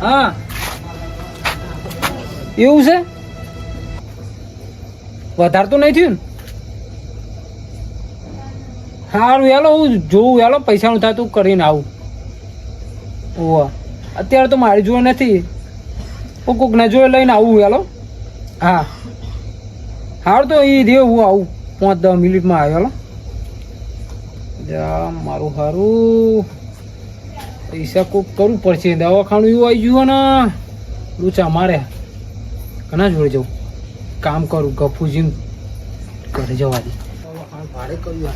હા. એવું છે? વધારે તો નહીં થયું ને? સારું હેલો, હું જોઉં, હેલો, પૈસાનું થાય તું કરીને આવું. ઓવા અત્યારે તો મારી જોડે નથી. હું કોકના જોડે લઈને આવું, હેલો. હા. સારું તો એ દે હું આવું. પાંચ દસ મિનિટમાં આવ્યો, હેલો. જા, મારું સારું પૈસા કોક કરવું પડશે. દવાખાનું એવું આવી ગયું ને લૂચા મારે. ઘણા જોડે જવું. કામ કરું ગફુજી ઘરે જવા દે. ભાડે કર્યું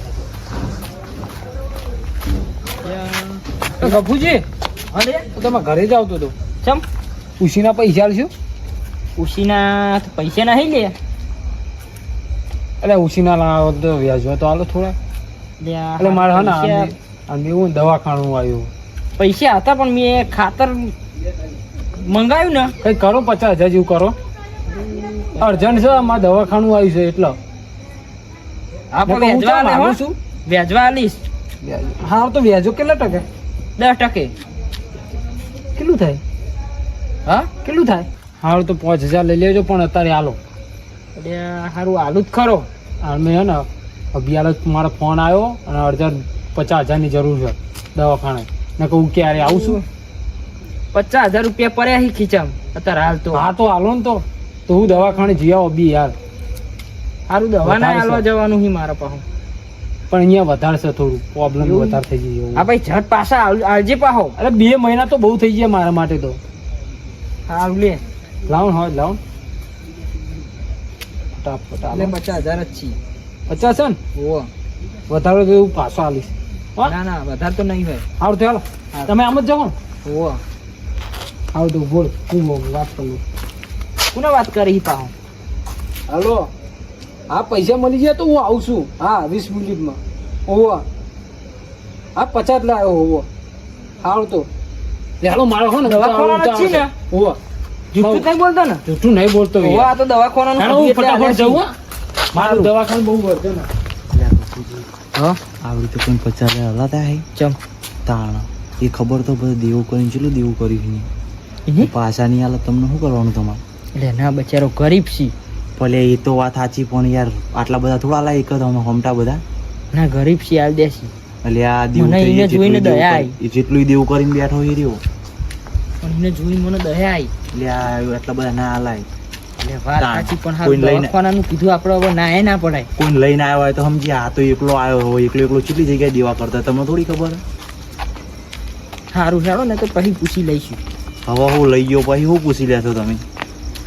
તો. ગફુજી અરે તો તમે ઘરે જ આવતો હતો. ચમ? ઉશીના પૈસા આલશું? ઉશીના તો પૈસા નહીં લે. એટલે ઉશીના લાવો તો વ્યાજવા તો આલો થોડા. એટલે મારે હા ને આંબે એવું દવાખાનું આવ્યું. પૈસા હતા પણ મેં ખાતર મંગાવ્યું ને કંઈ કરો પચાસ હજાર જેવું કરો. અર્જન્ટ છે અમારે દવાખાનું આવ્યું છે એટલે. હું હો. માગું છું? હા તો વ્યાજો કેટલા ટકે? દસ ટકે. કેટલું થાય? હા? કેટલું થાય? હારું તો પાંચ હજાર લઈ લેજો પણ અત્યારે હાલો. એટલે હારું આલુ જ ખરો. મેં હે ને અભિયાલ મારો ફોન આવ્યો અને અર્જન્ટ પચાસ હજારની જરૂર છે દવાખાને. ને કહું ક્યારે આવું છું? પચાસ હજાર રૂપિયા પડ્યા હી ખીચામ. અત્યારે હાલ તો. હા તો હાલો ને તો. તો હું દવાખાને જઈ આવો બી યાર. હારું દવા ના. હાલવા જવાનું હી મારા પાસે પણ અહીંયા વધારે છે થોડું. પ્રોબ્લેમ વધારે થઈ જઈએ હા ભાઈ ઝટ પાછા આવજે પાહો. અરે બે મહિના તો બહુ થઈ ગયા મારા માટે તો. હા લે લાવ હોય લાવ. ફટાફટ. પચાસ હજાર જ છીએ પચાસ છે ને. વધારે તો એવું પાછો આલીશ. હા? ના ના વધારે તો નહીં હોય. સારું તો હાલો. હા. તમે આમ જ જાઓ ને. ઓહો. આવું તો બોલ હું વાત કરું. કોને વાત કરી પાહો હાલો. હા પૈસા મળી ગયા તો હું આવું છું. હા વીસ મિનિટમાં. ઓવો હા પચાસ લાવ્યો હોવો. આવડતો તો. મારો હો ને દવાખાનાનો જ છે. ને? ઓવો જૂઠું નહીં બોલતો ને? જૂઠું નહીં બોલતો ઓહો, આ તો દવાખાનાનું ફટાફટ જવું મારું દવાખાનું બહુ વધે ને. હા? આવડી તો કોઈ પચાસ હલાતા હે? ચમ તાણ. એ ખબર તો બધા દેવું કરીને ચેલું દેવું કર્યું એને? છે પાછા નહીં હાલત તમને શું કરવાનું તમારે? એટલે ના બચારો ગરીબ છે. ભલે એ તો વાત સાચી પણ યાર આટલા બધા થોડા લાય એક અમે હમટા બધા. ના ગરીબ છે આલ દેશી એટલે આ દેવું એને જોઈને દયા દેવું જેટલું દેવું કરીને બેઠો એ રહ્યો. પણ એને જોઈને મને દયા આવી એટલે આ એટલા બધા ના હાલાય. એટલે વાત તાણ. સાચી પણ કોઈને હારું લઈને- દવાખાનાનું કીધું આપણે હવે ના એ ના પડાય. કોઈને લઈને આવ્યો હોય તો સમજી આ તો એકલો આવ્યો હોય એકલો એકલો કેટલી જગ્યાએ દેવા કરતા? તમને થોડી ખબર? સારું હેડો ને તો પછી પૂછી લઈશું. હવે હું લઈ ગયો પછી શું પૂછી લેશો તમે?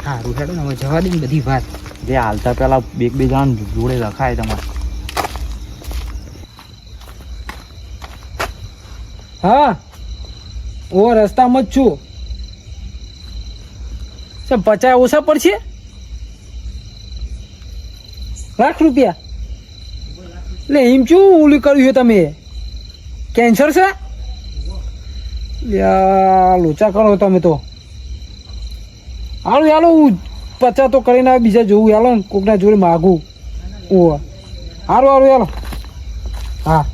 સારું હેડો ને હવે જવા દે બધી વાત. જે હાલતા પેલા એક બે જણ જોડે રખાય તમારે. હા ઓ રસ્તામાં જ છું. સર પચાસ ઓછા પડશે? લાખ રૂપિયા? એટલે એમ શું ઓલું કર્યું છે તમે? કેન્સર છે? લોચા કરો તમે તો. હાલો હાલો, હું પચાસ તો કરીને આવે બીજા જોવું હાલો કોકના જોડે માગું. ઓ હારું હારું, હાલો. હા.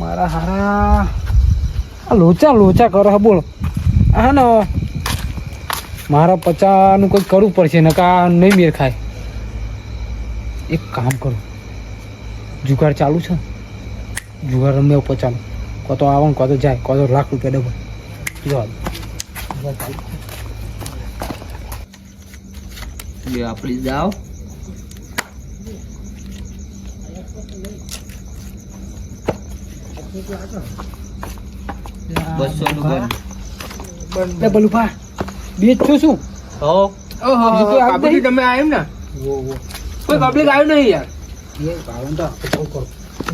મારા હારા. લોચા લોચા કરો બોલો. હા ને મારા પચાનું કંઈક કરવું પડશે નકા નહીં મેર ખાય. એક કામ કરું. જુગાડ ચાલુ છે. જુગાર રમ્યો પચાનું. કો તો આવો ને કો તો જાય કો તો લાખ રૂપિયા ડબલ. જવા દે. આપણી જાઓ. બસો નું ડબલ બલુભા બે છું શું? હો. બીજું આવ્યું તમે આવ્યો ને? કોઈ પબ્લિક આવ્યું નહીં યાર.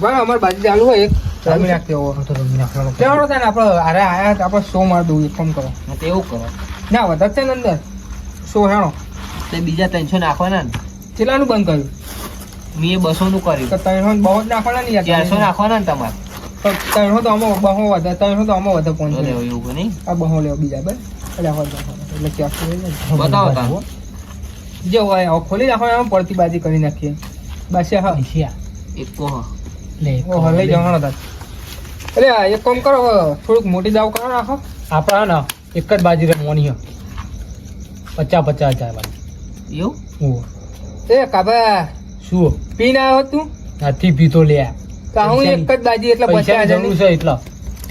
ભાઈ અમારી બાજુ ચાલુ હોય એક. રમી નાખते હો તો રમી નાખવાનો કેવડો થાય ને આપણે અરે આયા તો આપણે સો માર દઉં એક ફોન કરો. તો એવું કરો. ના વધારે છે ને અંદર. સો હેણો. તે બીજા ત્રણસો નાખવાના ને? કેટલાનું બંધ કર્યું? મેં બસો નું કર્યું. તો ત્રણસો બહુ જ નાખવાના ને યાર ચારસો નાખવાના ને તમારે? તો ત્રણસો તો આમાં બહુ વધારે ત્રણસો તો આમાં વધારે પહોંચે લેવો એવું નહીં? આ બહો લેવો બીજા બે એટલે એટલે લઈ બતાવો તાર જે હોય હવે ખોલી નાખો આમ પડતી બાજી કરી નાખીએ. બસ હા. એકો લે ઓ હવે જવાનો તાર. અરે એક કામ કરો થોડુંક મોટી દાવ કરો નાખો. આપણા ના એક જ બાજી રમવાની હો. પચાસ પચાસ હજાર વાળી. એવું. એ કાબા. શું? પી ના આવ્યો તું? નથી પીતો લે. તો હું એક જ બાજી એટલે પચાસ જરૂર છે એટલે.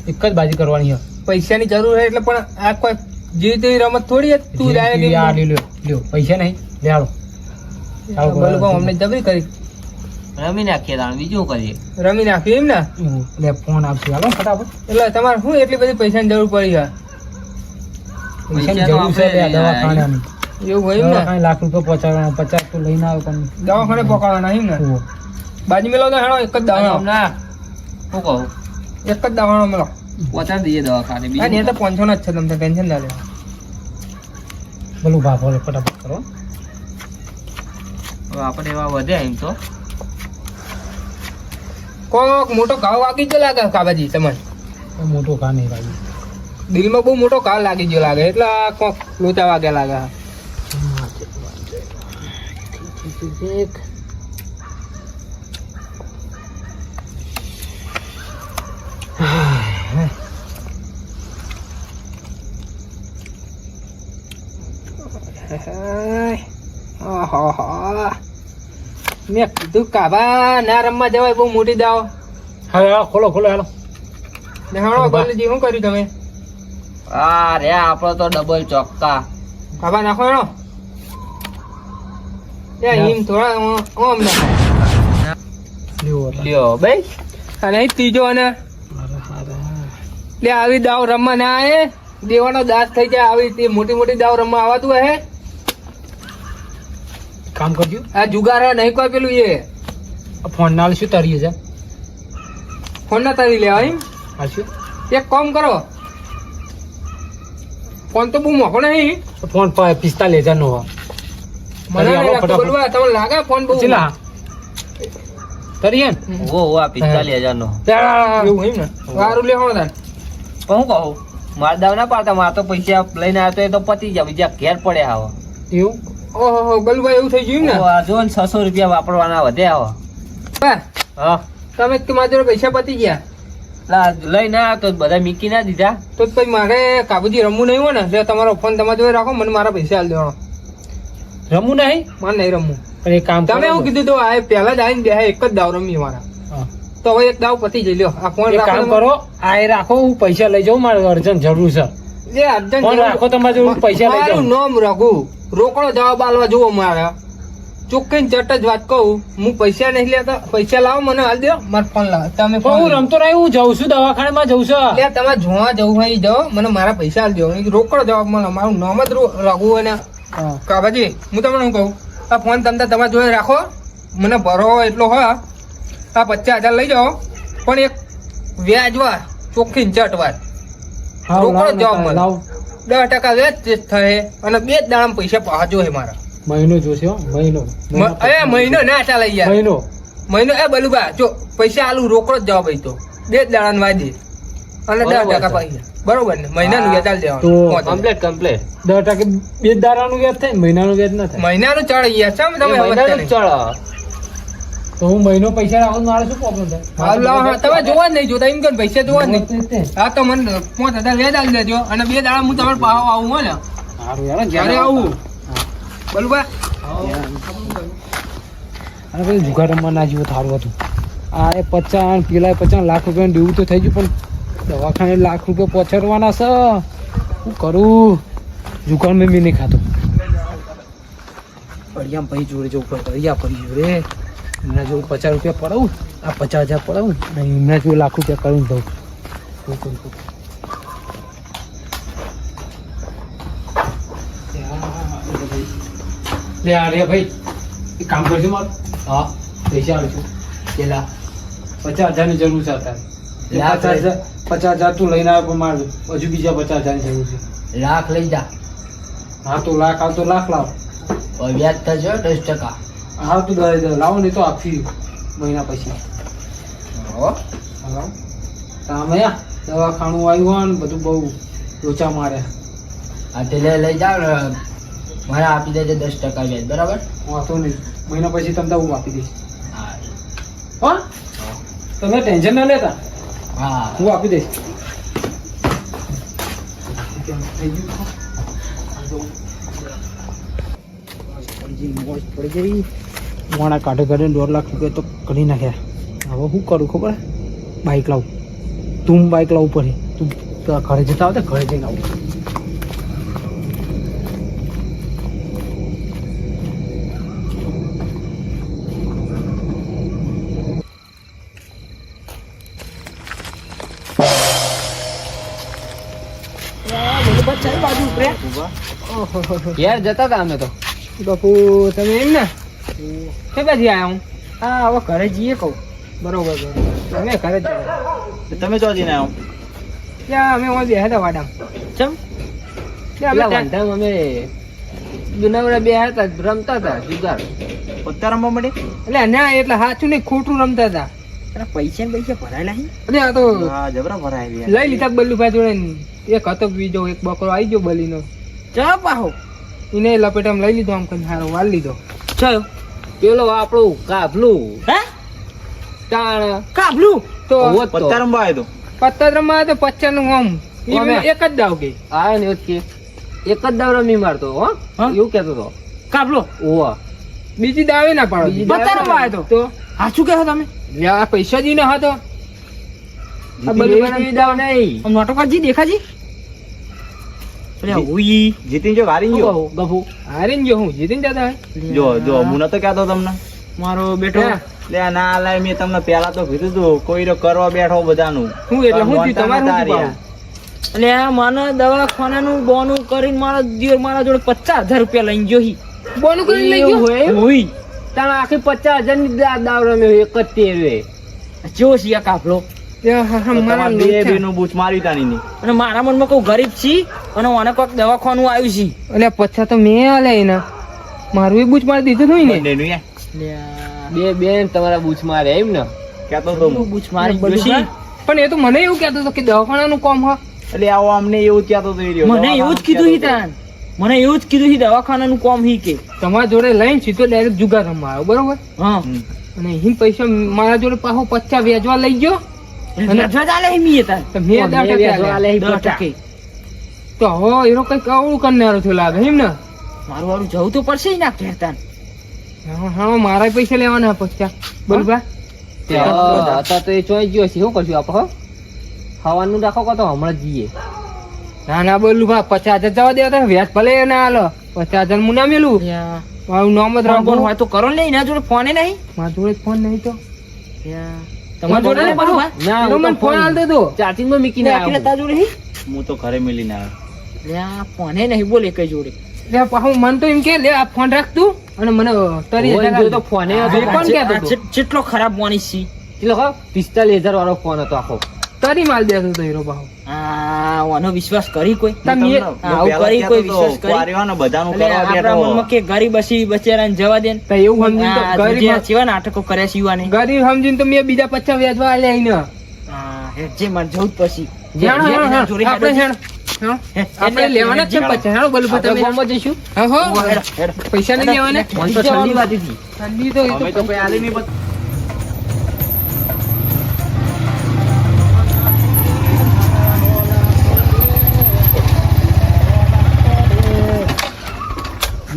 એક જ બાજી કરવાની છે પૈસાની જરૂર છે એટલે પણ આ કોઈ જે તે રમત થોડી છે તું જાય આ લ્યો, પૈસા નહીં લે હાલો બોલ કો અમને જબરી કરી. રમી નાખીએ તાણ બીજું કરીએ? રમી નાખીએ એમ ને? લે ફોન આપશે. હાલો ફટાફટ. એટલે તમારે શું એટલી બધી પૈસાની જરૂર પડી છે? પૈસાની પૈસા તો જરૂર છે લે દવાખાનાની. એવું હોય ને? લાખ રૂપિયા પહોંચાડવાના પચાસ તો લઈને આવે પણ દવાખાને પકડવાના એમ ને? બાજુ મેલો તો હેણો એક જ દવાનો ના. શું કહું? એક જ દવાનો મેલો પહોંચાડી દઈએ દવાખાને હા ને બીજું તો પાંચસો ના જ છે તમને ટેન્શન ના લેવા બોલું ભા લે, ફટાફટ કરો. હવે આપણે એવા વધે એમ તો. કોક મોટો ઘાવ વાગી ગયો લાગે કાબાજી તમને? મોટો કા નહીં ભાઈ દિલમાં બહુ મોટો ઘા લાગી ગયો લાગે એટલે કોક લોચા વાગ્યા લાગે. આહાહા. મેં કીધું કાબા ના રમવા જવાય બહુ મોટી દાવ હા ખોલો ખોલો હાલો ને હાણો કાબા. ગોલજી શું કર્યું તમે આ રે આપણો તો ડબલ ચોક્કા કાબા નાખો એનો એ હિમ થોડા ઓમ- ના લ્યો લ્યો ભાઈ અને ત્રીજો અને લે આવી દાવ રમવા ના આવે દેવાનો દાસ થઈ જાય આવી તે મોટી મોટી દાવ રમવા આવાતું હે કામ કરજો. આ જુગાર નહીં કોઈ પેલું એ. ફોન ના શું તારીએ છે ફોન ના તારી લેવા એમ? હાલશું એક કામ કરો. ફોન તો બહુ મોકો નહીં. ફોન પિસ્તાલીસ હજાર નો મને. બોલવા. તમને લાગે ફોન બહુ? ચેલા? તરીએ ઓ ઓ આ પિસ્તાલીસ હજાર નો એવું એમ ને? સારું લે હો તાન. હું કહું માર દાવ ના પાડતા. માર તો પૈસા લઈને આવ્યો તો એ તો પતી જાય બીજા ઘેર પડ્યા આવો એવું? ઓહો બલભાઈ એવું થઈ ગયું ને? જો ને છસો રૂપિયા વાપરવાના વધે આવો. હા. તમે તમારા મારા પૈસા પતી ગયા? લઈ ના તો બધા મીકી ના દીધા. તો પછી મારે કાબુજી રમવું નહીં હોય ને તમારો ફોન તમારા જોડે રાખો મને મારા પૈસા આલ દેવાનો. રમવું નહીં? મારે નહીં રમવું. પણ એક કામ તમે એવું કીધું તો આ પહેલા જ આવીને બે એક જ દાવ રમી મારા તો હવે એક દાવ પતી જઈ લ્યો આ ફોન કામ કરો આ રાખો હું પૈસા લઈ જાઉં મારે અર્જન્ટ જરૂર છે. જે અર્જન્ટ ફોન રાખો તમારે પૈસા લઈ જાઉં. નામ રઘુ. રોકડો જવાબ આલવા જુઓ મારે. ચોખ્ખી ચટ જ વાત કહું. હું પૈસા નહીં લેતા. પૈસા લાવો મને હાલ દો. મારો ફોન લાવો. તમે હું રમતો રહ્યો હું જઉં છું દવાખાનામાં જઉં છું. લે તમે જોવા જવું હોય જાઓ. મને મારા પૈસા હાલ દો. રોકડો જવાબ મળે. મારું નામ જ રઘુ અને. કાબાજી હું તમને શું કહું? આ ફોન તમે તમારા જોડે રાખો. મને ભરો એટલો હોય. આ પચાસ હજાર લઈ જાઓ. પણ એક વ્યાજવા ચોખ્ખી ને ચટ વાત. હા, રોકડો જવાબ મળે. દસ ટકા વ્યાજ થાય અને બે જ દાડા પૈસા પહોંચો હે મારા. મહિનો જોશે મહિનો. એ મહિનો ના ચાલે યાર. મહિનો. મહિનો એ બલુબા જો પૈસા આલુ રોકડો જ જવાબ તો બે જ દાડા વાદી અને દસ ટકા પૈસા બરોબર ને? મહિનાનું વ્યાજ આલી દેવાનું. Complete complete. દસ ટકા બે જ દારાનું વ્યાજ થાય મહિના મહિનાનું વ્યાજ ના થાય? મહિનાનું ચડ યાર. તમે નહીં. તો હું મહિનો પૈસા રાખું મારે શું પ્રોબ્લેમ થાય તમે જોવા જ નહીં જોતા એમ કે પૈસા જોવા જ નહીં? હા તો મને પાંચ હજાર વ્યાજ આવી દેજો અને બે દાડા હું તમારે પાવ આવું હોય ને? સારું યાર જ્યારે આવું. બલુબા અને પછી જુગાર રમવા ના જેવું થારું હતું. આ એ પચાસ પેલા પચાસ લાખ રૂપિયાનું દેવું તો થઈ ગયું પણ દવાખાને લાખ રૂપિયા પહોંચાડવાના છે. શું કરું? જુગાર મેં નહીં ખાતો ફળિયામાં પછી જોડે જવું પડે પડિયા પડી જોડે. એમના જેવું પચાસ રૂપિયા પડાવું આ પચાસ હજાર પડાવું અને એમના જેવું લાખ રૂપિયા કરું દઉં. લે આ રે ભાઈ એક કામ કરજો મારું. હા પૈસા આવીશું પેલા પચાસ હજારની જરૂર છે અત્યારે. લાખ પચાસ હજાર પચાસ હજાર તું લઈને આવ્યો પણ મારે. હજુ બીજા પચાસ હજારની જરૂર છે. લાખ લઈ જા. હા તો લાખ આવતો લાખ લાવ. વ્યાજ થશે દસ ટકા. હા તો લાવો નહીં તો આપી મહિના પછી. તમે દવાખાનું આવ્યું ને બધું બહુ લોચા મારે. આ તે લઈ જાવ મારે આપી દેજે દસ ટકા વ્યાજ બરાબર? વાંધો નહીં. મહિના પછી તમને હું આપી દઈશ. હા. તમે ટેન્શન ના લેતા. હા. હું આપી દઈશ. મોણા કાઢે કાઢે દોઢ લાખ રૂપિયા તો કરી નાખ્યા. હવે શું કરું ખબર? બાઇક લાવું. તું બાઇક લાવવું પડે તું તો ઘરે જતા આવતા ઘરે જઈને આવું. યાર જતા હતા અમે તો. બાપુ તમે એમ ને? કે આયા હું? હા હવે ઘરે જઈએ કહું. બરોબર બરોબર. અમે ઘરે જ જઈએ. તમે ચો જઈને આવો? ત્યાં અમે બેહ્યા હતા વાડામાં. ચમ? વાંધામાં અમે જુનાગઢ બે હતા રમતા હતા જુગાર. પોતા રમવા મળે એટલે ના એટલે સાચું નહીં ખોટું રમતા હતા પૈસા ને પૈસા ભરાયેલા અરે આ તો જબરા ભરાયેલી લઈ લીધા બલ્લુભાઈ જોડે એક હતો બીજો એક બકરો આવી ગયો બલીનો. ચા પાહો. એને લપેટામાં લઈ લીધો આમ કઈ હારો વાલ લીધો. ચયો પેલો આપણું કાબલું હે? તાણ. કાબલું તો હોત તો. પત્તા રમવા આવ્યો પત્તા રમવા તો પચ્ચરનું આમ એક જ દાવ કે. હા ને એવું કે. એક જ દાવ રમી મારતો હો. એવું કેતો તો. કાબલો ઓવા બીજી દાવે ના પાડો. પત્તરમાં આવ્યો તો. સાચું કહો તમે? પૈસા જી ના હતો. આ બધું દાવ નહીં. આમ નોટોકાજી દેખાજી. જી- જીતીને જો હારી ગયો ગભુ હારીને ગયો હું જીતીને જતા જો જો હું નતો કહેતો તમને મારો બેટો લે ના લાય મેં તમને પેલા તો કીધું તું કોઈ કરવા બેઠો બધાનું હું એટલે હું તમારું નતા શું રહ્યા. થયું? એટલે મને દવાખાનાનું બોનું કરીને મારા દિયર મારા જોડે પચાસ હજાર રૂપિયા લઈને ગયો બોનું કરીને લઈ ગયો હોય આખી પચાસ હજારની દાવ રમ્યો એક જ તેરવે આ કાફલો અને મારા મનમાં કહું ગરીબ છી અને મને કોઈક દવાખાનું આવ્યું છે એટલે પછા તો મેં આલે એના. મારું એ બૂચ મારી દીધું હતું ને? બે બેન તમારા બૂચ મારે એમ ને? કહેતો તો બૂચ મારી બધું ગયો છે. હા. પણ એ તો મને એવું કેતો હતો કે દવાખાનાનું કામ હા. એટલે આવો અમને એવું કેતો તો મને એવું જ કીધું હી તાન મને એવું જ કીધું હી દવાખાનાનું કોમ હી કે. તમારા જોડે લઈને સીધો ડાયરેક્ટ જુગાર રમવા આવ્યો બરોબર? હા. હમ. અને હિમ પૈસા મારા જોડે પાછો પચાસ વેચવા લઈ ગયો. હી તો એનો કરનારો થયો લાગે એમ ને? મારું વારું જવું તો પડશે ના ઘેર હા હા મારા પૈસા લેવાના પચ્ચા બરોબર તો એ ચોઈ ગયો છે. શું કરશું આપણે ખાવાનું રાખો કો તો હમણાં જ જઈએ. ના ના બોલું ભા પચાસ હજાર જવા દેવા વ્યાજ ભલે ના હાલો પચાસ હજાર હું ના મેલું યા. મારું નામ જ ફોન હોય તો કરો ને એના જોડે ફોને નહીં? મારા જોડે ફોન નહીં તો. તમારા જોડે નહીં પાછું ના હું મને ફોન આલ દેતો ચાર્જિંગમાં મૂકીને ને અખિલે આવ્યો તારા જોડે હું. તો ઘરે મેલીને આવ્યો. લે આ ફોને નહીં બોલે કઈ જોડે. લે પાછું મન તો એમ કે લે આ ફોન રાખ તું અને મને તરી જો તો ફોને હતો. એ કોણ કહેતો આ ચેટલો ખરાબ મોની છે. એટલે પિસ્તાલીસ હજાર વાળો ફોન હતો આખો. તરી માલ દેતો તો હીરો પાછો આ આનો વિશ્વાસ કરી કોઈ? તમે આવું કરી કોઈ વિશ્વાસ કરી? બધાનું કરવા આપણા મનમાં કે ગરીબ હસી બચેરાને જવા દે તો એવું સમજીને ગરીબ જેવા નાટકો કરે છે યુવાને. ગરીબ સમજીને તો મેં બીજા પચાસ વ્યાજવા આલ્યા એને. હા, હેડજે મારે જવું પછી. આપણે લેવાના છે પચાસ હેણો બોલું તમે ગામમાં જઈશું. હા હો. હેડો, હેડો. પૈસા નહીં લેવાના? ઠંડી વાતી હતી. ઠંડી તો એ તો તો નહીં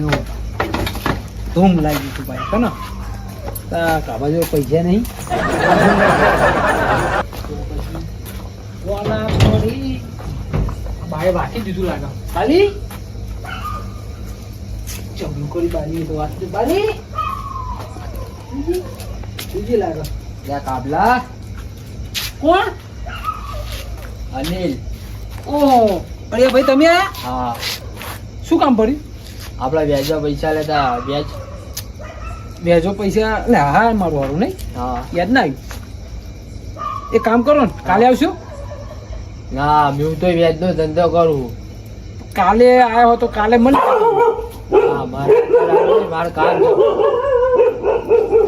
બધ- ધૂમ લાગી તું ભાઈ કનો તા કાબા જો પૈસા નહીં. વાલા પડી. દીધું લાગે. બાલી? ચમનું કરી બારી તો વાત બાલી? બીજી લાગે. યા કાબલા? કોણ? અનિલ. ઓહો. અરે ભાઈ તમે હા. શું કામ પડ્યું? આપડા વ્યાજમાં પૈસા લેતા વ્યાજ? વ્યાજો પૈસા લે હા મારું વાળું નહીં? હા. યાદ ના આવ્યું એક કામ કરો ને કાલે આવશો? ના હું તો વ્યાજનો ધંધો કરું. કાલે આવ્યો હો તો કાલે મને હા મારે મારે કામ.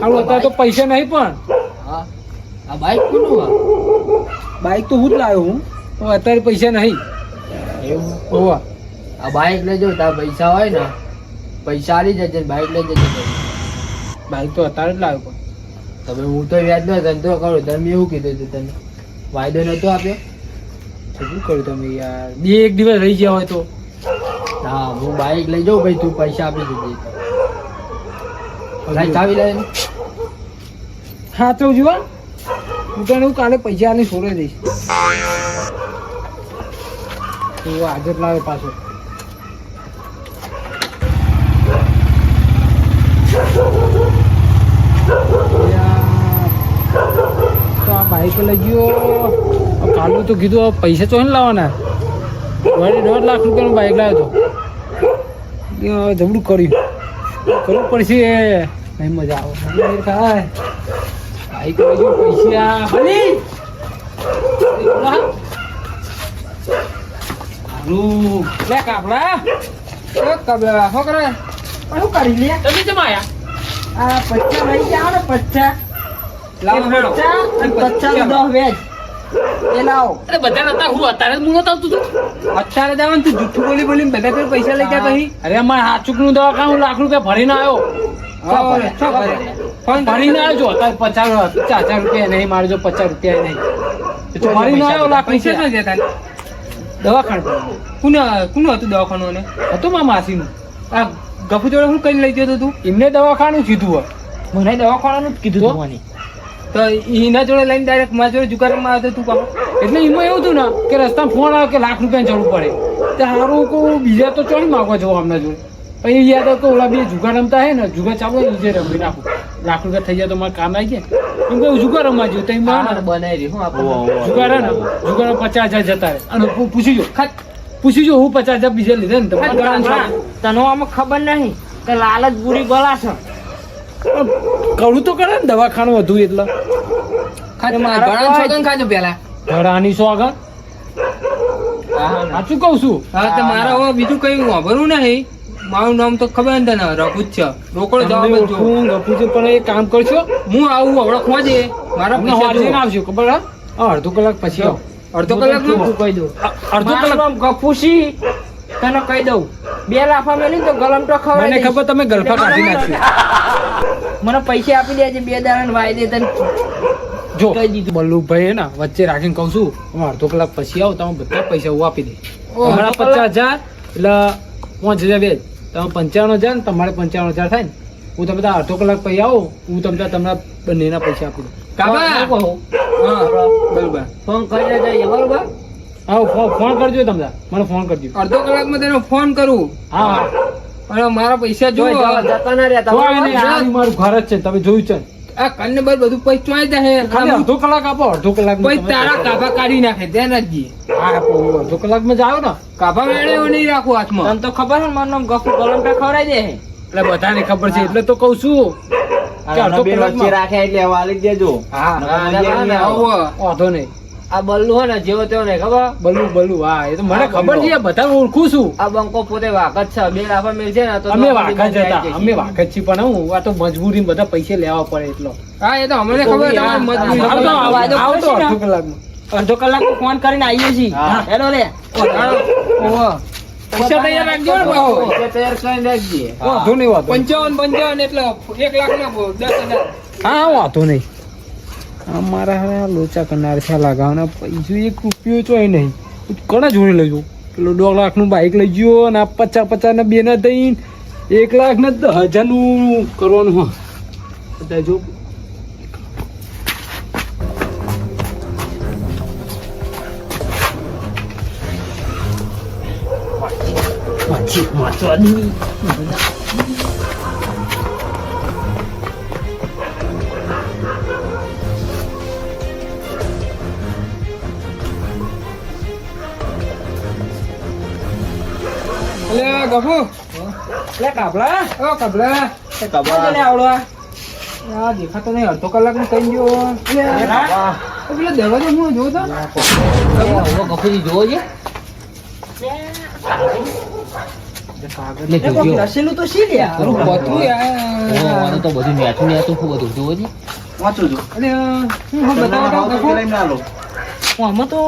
અત્યારે તો પૈસા નહીં પણ. હા. આ બાઈક કોનું બાઇક બાઈક તો હું જ લાવ્યો હું. પણ અત્યારે પૈસા નહીં. એવું? હોવા. આ બાઈક લેજો તાર પૈસા હોય ને. પૈસા આવી જજે બાઇક લઈ જજે બાઇક તો અત્યારે જ લાવ્યો પણ. તમે હું તો વ્યાજ નો ધંધો કરો, તમે એવું કીધું હતું તને. વાયદો નતો આપ્યો? શું કરું તમે યાર? બે એક દિવસ રહી ગયા હોય તો. હા, હું બાઈક લઈ જાઉં ભાઈ, તું પૈસા આપી દીધી લાઈ ચાવી લે હા, તો જુઓ હું. તને હું કાલે પૈસા આને છોડી દઈશ. તું આજે જ લાવે પાછો યાર, તો આ બાઈક લઈ ગયો. કાલુ તો કીધું પૈસા ચોઈને લાવવાના. વળી દોઢ લાખ રૂપિયાનું બાઈક લાવ્યો તો. હવે જબડું કર્યું. કરવું પડશે. નહીં મજા આવે. થાય. બાઈક લઈ ગયો પૈસા. હારું લે કાપડા. એ કબલા શું કરે? શું કરી લે? તમે જમાયા આ પચ્ચા લઈ જાઓ ને પચ્ચા લાવો હેડો. અને પચ્ચા દસ વેજ. એ લાવો. અરે બધા નતા હું અત્યારે જ મુનો તું. અત્યારે જવાનું તું જુઠ્ઠું બોલી બોલીને બધા પર પૈસા લઈ ગયા પછી? અરે મારે હાચુકનું દવાખાનું લાખ રૂપિયા ભરીને આવ્યો. હા, શું કરે? ફોન ભરીને આવ્યો પચાસ ચાર રૂપિયા નહીં મારે પચાસ રૂપિયા નહીં. એ ભરીને આવ્યો લાખ પૈસા ક્યાં જતા દવાખાનું કોને કોનું હતું દવાખાનું અને હતું મારા માસીનું. આ ગફુ જોડે હું કઈ લઈ ગયો તું? એમને દવાખાનું કીધું હોય. મને દવાખાનાનું જ કીધું તો? એના જોડે લઈને ડાયરેક્ટ મારા જોડે જુગારમાં આવ્યો તો તું કામ એટલે એમાં એવું હતું ને કે રસ્તામાં ફોન આવે કે લાખ રૂપિયાની જરૂર પડે. તો સારું કહું બીજા તો ચોરી માગવા જવું આમના જોડે. પછી યાદ આવતો ઓલા બે જુગાર રમતા હે ને જુગાર ચાલુ હોય ને, રમી નાખું. લાખ રૂપિયા થઈ જાય તો મારે કામ આવી જાય એમ કહું જુગાર રમવા જોયું તો એમાં બનાવી રહી હું. જુગાર હે ને જુગાર પચાસ હજાર જતા રહે. અને પૂછી જો ખાત. પૂછી જો હું પચાસ હજાર બીજા લીધે ને તો આ ગણાનું તને આમાં ખબર નહીં કે લાલચ બુરી બલા છે. કરું તો કરે ને દવાખાનું હતું એટલે. ખાજો પેલા. ઘરાની સો આગળ? સાચું કઉ છું? હા તો મારે હવે બીજું કઈ વાપરવું નહીં. મારું નામ તો ખબર ને તને રઘુ છે. રોકડો જવાબ જ જો ગપું છું, પણ એક કામ કરશો? હું આવું હવે ખોજે મારા પૈસા હોજે આવજો ખબર હા? હા, અડધો કલાક પછી આવો. અડધો કલાક હું કહી દઉં અડધો કલાક ગફુસી તને કહી દઉં. બે લાફા મેલી તો ગલમ તો ખવડાવી મને ખબર તમે ગલફા કાઢી નાખી. મને પૈસા આપી દેજે બે દાડા વાયદે તને. જો. કહી દીધું. બલ્લુભાઈ ને વચ્ચે રાખીને કહું છું હું અડધો કલાક પછી આવો તમે બધા પૈસા હું આપી દે કલાક? પચાસ હજાર એટલે પાંચ હજાર બે. તમે પંચાવન હજાર ને તમારે પંચાવન હજાર થાય ને. હું તમે બધા અડધો કલાક પછી આવું હું તમને તમારા બંનેના પૈસા આપી દઉં. કાકા! કહું, હા બરોબર. ફોન કરી જઈએ બરોબર? હા ફોન કરજો તમને. મને ફોન કરજો. અડધો કલાકમાં તેનો ફોન કરું. હા અને મારા પૈસા જો જોઈ જતા ના રહ્યા મારું ઘર જ છે તમે જોયું છે. આ કન્ને બર બધું પૈસા ચોઈ જાય ખાલી અડધો કલાક આપો અડધો કલાક પછી તારા કાભા કાઢી નાખે ધ્યાન નથી હા અડધો કલાકમાં જાઓ ને. કાભા મેળે નહીં રાખું હાથમાં. તને તો ખબર છે મારું નામ ગફુ કલમ તો ખવડાઈ દે એટલે બધાને ખબર છે એટલે તો કઉ છું. અડધો કલાક રાખે એટલે વાલી દેજો. હા. વાંધો નહીં. આ બલ્લુ હોય ને જેવો તેવો નહીં ખબર? બલ્લુ બલ્લુ હા એ તો મને ખબર છે બધા ઓળખું છું. આ બંકો પોતે વાકત છે બે લાફા મેલ છે ને તો અમે વાકત જ હતા અમે વાકત છીએ પણ હું આ તો મજબૂરી બધા પૈસા લેવા પડે એટલો. હા એ તો અમને ખબર તમારી મજબૂરી આવતો હા, ને? અડધો કલાક અડધો કલાક ફોન કરીને આવીએ છીએ. હેલો ઓહો. ને નહીં. પંચાવન પંચાવન એટલે એક લાખ ના દસ હજાર. હા વાંધો નહીં. અમારા હારા લોચા કરનાર છે લાગાવના. પૈસો એક રૂપિયો ચોય નહીં. કોના જોડે લઈ જાઉં પેલો દોઢ લાખનું બાઇક લઈ ગયો અને આ પચાસ પચાસ ને બે ના દઈને એક લાખ ને હજારનું કરવાનું હા જો. એટલે ગફુ લે કાપલા ઓ કબલા લે આવડો આ? આ દેખાતો નહીં અડધો કલાકનું કઈ ગયો પેલો દરવાજો હું જોઉં તો જોવો છે શી યાર બધું નેચું નેચું ખૂબ બધું જોવો છે વાંચો છો એટલે હું બતાવો આમાં તો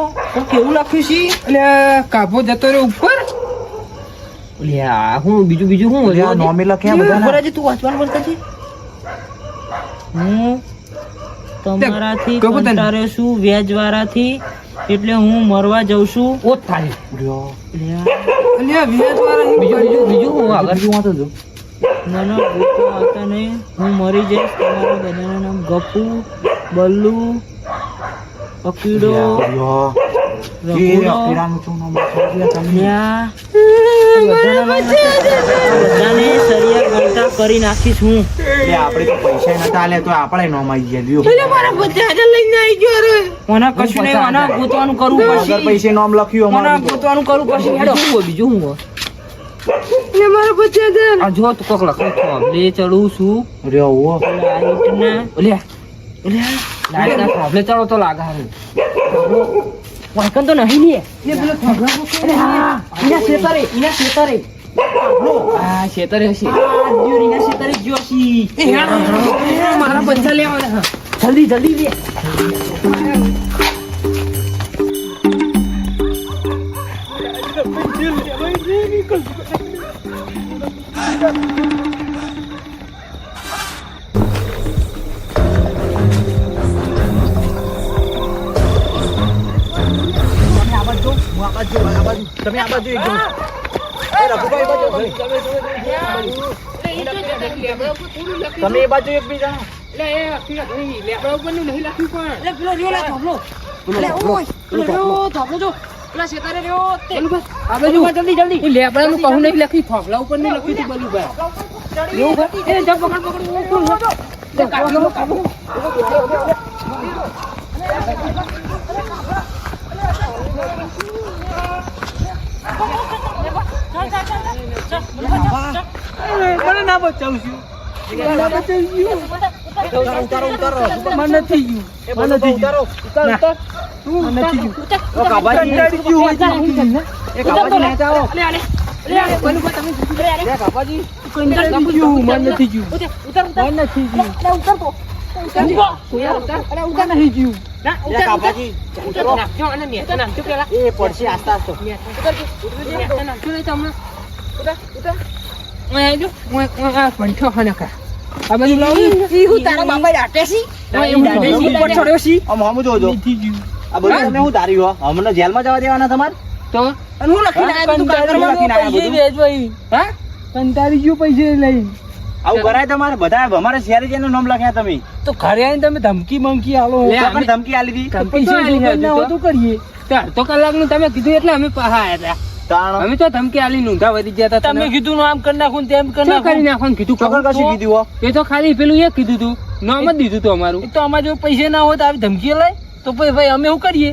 કેવું લખ્યું છે એટલે કાભો જતો રહ્યો ઉપર હું બીજું બીજું હું અરે આ નોમે બધા ઉપર આજે તું વાંચવાનું બોલતા છે હું? તમારાથી કહો છું વ્યાજ એટલે હું મરવા જઉં છું. ઓત થાય લ્યો. બીજું બીજું બીજું હું આગળ. બીજું વાંચો છો. મને આવતા નહીં. હું મરી જઈશ. તમારા બધાનું નામ ગપુ બલ્લુ અકીડો. કરી નાખીશ હું. લે, આપણે તો પૈસા નતા આલ્યા તો આપણે નોમ આવી ગયા લ્યો. મને કશું નહીં મને ગોતવાનું કરવું પડશે પૈસે નોમ લખ્યું મને ગોતવાનું કરવું પડશે હેડો. બીજું હું બીજું હું આ જો તું કોક લખાય છો. લે ચડું છું. ઓલ્યા ઓલ્યા લાઈટ ના પ્રોબ્લેમ ચાલો તો લાગે વાંકન તો નહીં લે. અરે હા ઇના શેતરે ઇના શેતરે. આ હશે. ઇના શેતરે જોશી મારા પૈસા લેવા જલ્દી જલ્દી લે. તમે આ બાજુ એકદમ. એ રઘુભાઈ બાજુ, તમે. તમે એ બાજુ એક બી જણા. આ બાજુ જલ્દી જલ્દી. લેબડાનું કહું નહીં લખી થોભલા ઉપર નહીં લખ્યું તું બલુભાઈ. એવું એ જા પકડ પકડ ઓ, ઓ, ઓ. કાઢો, કાઢો. મને ના બચાવું છું. ઉતારો, ઉતારો. મને નથી ગયું એ બધું ઉતારો. ઉતાર, ઉતાર. તું નથી ગયું. કાબાજી. કંટાળી ગયું હોય છે. એ કાબાજી ને જાઓ. લે, લે. મને નથી મને નથી પડશે આસ્તા આસ્તે. જેલમાં જવા દેવાના તમારે તો હું કંટાળી પૈસે ગયું લઈ આવું કરાય તમારે બધા અમારે શહેરી જેનું નામ લખ્યા તમે તો ઘરે આવીને તમે ધમકી મંકી આલો ધમકી આલી હતી પૈસા કરીએ. તો અડધો કલાકનું તમે કીધું એટલે અમે પાછા આયા તાણ. અમે તો ધમકી આલી નુંધા વધી ગયા હતા તમે કીધું આમ કરી નાખું ને તેમ કરી નાખું. કરી નાખું કીધું ખબર કશું તો? કીધું હો. એ તો ખાલી પેલું એ કીધું તું. નામ જ દીધું તું અમારું. તો અમાર જો પૈસા ના હોય તો આવી ધમકી લઈ તો પછી ભાઈ અમે શું કરીએ?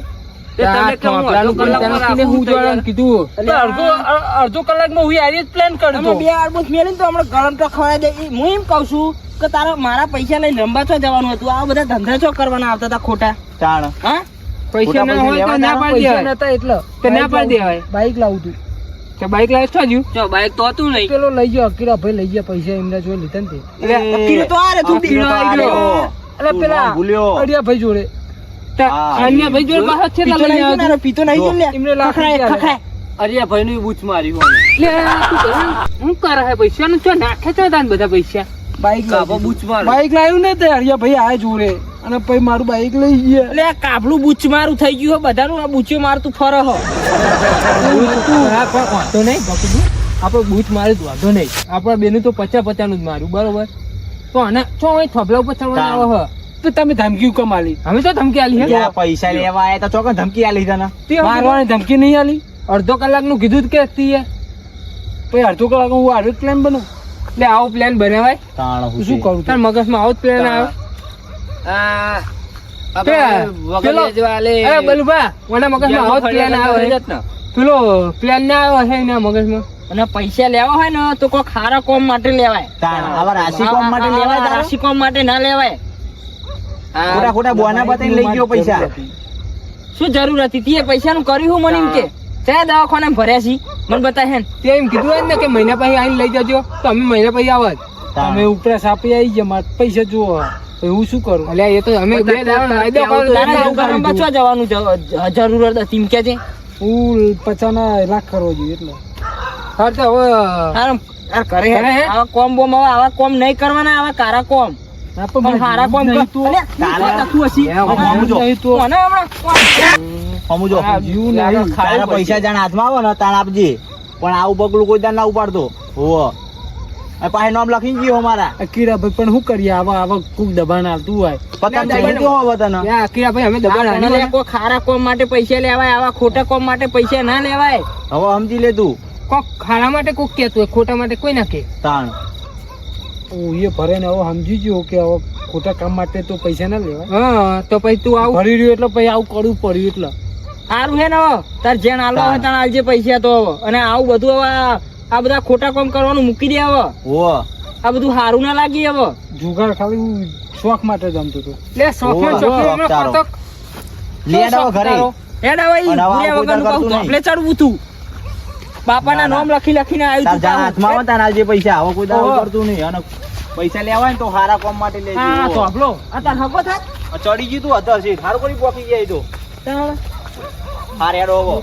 અડધો કલાકમાં હું આરી જ પ્લાન કરતો. બે તો હમણાં ગરમ ખવડાવી દે. હું એમ કઉ છું કે તારા મારા પૈસા લઈને રંબા છો જવાનું હતું. આ બધા ધંધા છો કરવાના આવતા હતા ખોટા? તાણ. હા? પૈસા ના હોય તો ના પાડી દેવાય. નતા એટલે તો ના પાડી દેવાય. બાઈક લાવું તું તો બાઈક લાવે છો હજુ જો બાઈક તો હતું નહીં. પેલો લઈ ગયો અકીરા ભાઈ લઈ ગયા પૈસા એમને જોઈ લીધા ને તે. કીધું તો આ રે તું કીડો આવી ગયો. એટલે પેલા ભૂલ્યો. અડિયા ભાઈ જોડે. તો અન્ય ભાઈ જોડે પાછો છે તો લઈ ને, પીતો નહીં ને. એમને લાખ ખખડાય, અરે ભાઈ નું બૂચ માર્યું લે હું કરે હે પૈસા? નું ચો નાખે છો તાન બધા પૈસા? બાઈક લાવો બૂચ માર બાઈક લાવ્યું ને તે અડિયા ભાઈ આ જોડે. અને પછી મારું બાઈક લઈ ગયા. એટલે આ કાબલું બુચ મારું થઈ ગયું હો બધાનું આ બુચ્યો મારતું ફરે હો. હા વાંધો નહીં? આપણે બૂચ મારી તું વાંધો નહીં. આપણા બેનું તો પચાસ પચાનું જ માર્યું બરોબર? તો આને ચો અહીં થોભલા ઉપર ચડવાના આવે તો તમે ધમકી કમાલી આલી? અમે તો ધમકી આલી હે. પૈસા લેવા આયા? તો ચોકન ધમકી આલી તને? મારવાની ધમકી નહીં આલી. અડધો કલાકનું કીધું જ કે હતી. પછી અડધો કલાક હું આડો પ્લાન બનું એટલે આવો પ્લાન બનાવાય. શું કરું? તાર મગજમાં આવો જ પ્લાન આવ્યો પેલો અરે બલુભા ઓના મગજમાં આવો જ પ્લાન આવ્યો હે. પેલો પ્લાન ના આવ્યો હે એના મગજમાં. અને પૈસા લેવા હોય ને તો કોઈ ખારા કોમ માટે લેવાય. રાશિ કોમ માટે લેવાય રાશિ કોમ માટે ના લેવાય. ખોટા ખોટા બોના બતાવીને લઈ ગયો પૈસા. શું જરૂર હતી? તે પૈસા નું કર્યું હું મને એમ કે. ત્યાં દવાખાને ભર્યા છી. મને બતાય હે ને. તે એમ કીધું હોય ને કે મહિના પછી આવીને લઈ જજો. તો અમે મહિના પછી આવત. તમે ઉપરાસ આપી આવી ગયા મારે પૈસા જુઓ હું શું કરું? એટલે એ તો અમે. બચવા જવાનું જરૂરત હતી એમ કે છે? હું પચાના લાખ કરવો જોઈએ એટલે. હા તો હવે કરે હે. આવા કોમ બોમ હવે આવા કોમ નહીં કરવાના આવા કારા કોમ. પણ હારા તું. પૈસા જાણ હાથમાં આવે ને તાણ આપજે. પણ આવું પગલું કોઈ દાન ના ઉપાડતો. હોવ. પાસે નામ લખી ગયો અમારા. આ ભાઈ પણ શું કરીએ? આવા આવા કોક દબાણ આવતું હોય. પતંગ ચાલી ગયો હવે તને. યા અકીરાભાઈ અમે દબાણ આની કોઈ ખારા કોમ માટે પૈસા લેવાય આવા ખોટા કોમ માટે પૈસા ના લેવાય. હવે સમજી લે તું. કોક ખાડા માટે કોક કહેતું હોય ખોટા માટે કોઈ ના કે તાણ. એ ભરે ને હવે સમજી ગયો કે હવે ખોટા કામ માટે તો પૈસા ના લેવાય. હા તો પછી તું આવું. ભરી રહ્યું એટલે પછી આવું કરવું પડ્યું એટલે. સારું છે ને તાર જેણ આલો હોય તાણ આલજે પૈસા તો અને આવું બધું હવે આ- બધા ખોટા કામ કરવાનું મૂકી દે હવે. ઓ. આ બધું સારું ના લાગી હવે. જુગાર ખાલી હું શોખ માટે જમતો હતો. લે શોખ શોખીન અમે પાતક પતંગ લે આવો ઘરે. હેડ હવે ઈ. ભૂલ્યા વગરનું કહું ધોપલે ચડવું તું. બાપાના ના, ના. નામ લખી લખીને આવ્યું તું હાથમાં હતા તાર આલજે પૈસા આવો કોઈ દાવો. કરતું નહીં. અને પૈસા લેવા હોય ને તો સારા કામ માટે લેજો. હા. ધોપલો આ તાર હકો થાય ચડી ગયું તું હતા છે સારું કરી પોકી જાય તો. હારે હવે.